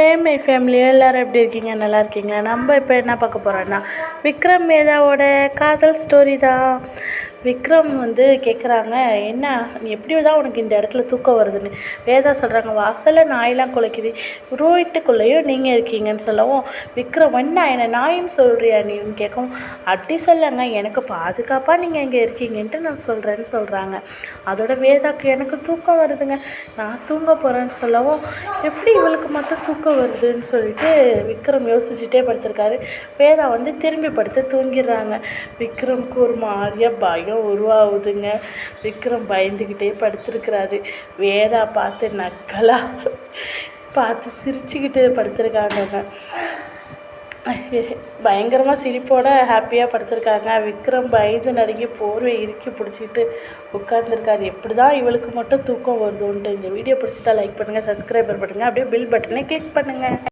Hey my ஃபேமிலியோ எல்லோரும் எப்படி இருக்கீங்க? நல்லா இருக்கீங்க நம்ம இப்போ என்ன பார்க்க போகிறோன்னா விக்ரம் மேதாவோட காதல் ஸ்டோரி தான். விக்ரம் வந்து கேட்குறாங்க என்ன நீ எப்படி தான் உனக்கு இந்த இடத்துல தூக்கம் வருதுன்னு? வேதா சொல்கிறாங்க வாசலில் நாயெலாம் குலைக்குது ரோஹிட்டுக்குள்ளேயும் நீங்கள் இருக்கீங்கன்னு சொல்லவும் விக்ரம் என்ன என்ன நாயின்னு சொல்கிறியா நீன்னு கேட்கவும் அப்படி சொல்லுங்க எனக்கு பாதுகாப்பாக நீங்கள் இங்கே இருக்கீங்கன்ட்டு நான் சொல்கிறேன்னு சொல்கிறாங்க அதோட வேதாக்கு எனக்கு தூக்கம் வருதுங்க. நான் தூங்க போகிறேன்னு சொல்லவும் எப்படி இவளுக்கு மட்டும் தூக்கம் வருதுன்னு சொல்லிட்டு விக்ரம் யோசிச்சுட்டே படுத்திருக்காரு. வேதா வந்து திரும்பி படுத்து தூங்கிடுறாங்க. விக்ரம்க்கு ஒரு மாதிரியாக பயம் உருவாகுதுங்க. விக்ரம் பயந்துக்கிட்டே படுத்திருக்கிறாரு. வேதா பார்த்து நக்கலாக பார்த்து சிரிச்சுக்கிட்டு படுத்திருக்காங்கங்க. பயங்கரமாக சிரிப்போட ஹாப்பியாக படுத்திருக்காங்க. விக்ரம் பயந்து நடுங்கி போர்வை இறுக்கி பிடிச்சிக்கிட்டு உட்காந்துருக்காரு எப்படி தான் இவளுக்கு மட்டும் தூக்கம் வருதுன்ட்டு இந்த வீடியோ பிடிச்சிட்டா லைக் பண்ணுங்கள் சப்ஸ்கிரைபர் பண்ணுங்கள் அப்படியே பில் பட்டனை கிளிக் பண்ணுங்கள்